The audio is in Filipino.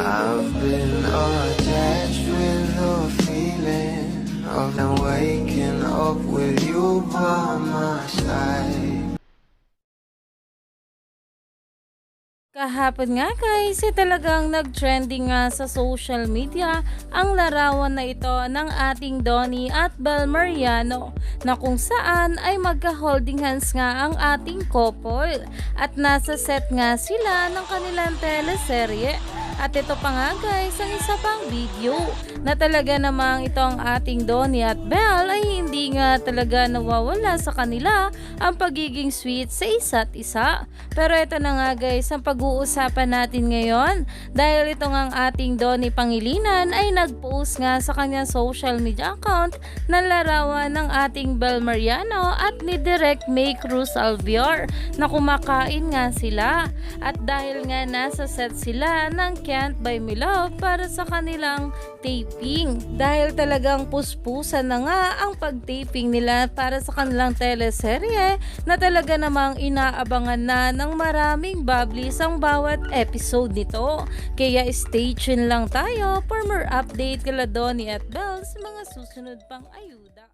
I've been attached with the feeling of them waking up with you by my side. Kahapon nga guys, eh, talagang nag-trending nga sa social media ang larawan na ito ng ating Donnie at Bel Mariano na kung saan ay magka-holding hands nga ang ating couple at nasa set nga sila ng kanilang teleserye. At ito pa nga guys, ang isa pang video na talaga namang itong ating Donnie at Belle ay hindi nga talaga nawawala sa kanila ang pagiging sweet sa isa't isa. Pero ito na nga guys, ang pag-uusapan natin ngayon dahil ito nga ang ating Donnie Pangilinan ay nag-post nga sa kanyang social media account ng larawan ng ating Bel Mariano at ni Direct May Cruz Alvior na kumakain nga sila. At dahil nga nasa set sila ng Can't Buy Me Love para sa kanilang taping. Dahil talagang puspusan na nga ang pag-taping nila para sa kanilang teleserye na talaga namang inaabangan na ng maraming bubblies ang bawat episode nito. Kaya stay tuned lang tayo for more update kala Donnie at Belle sa mga susunod pang ayuda.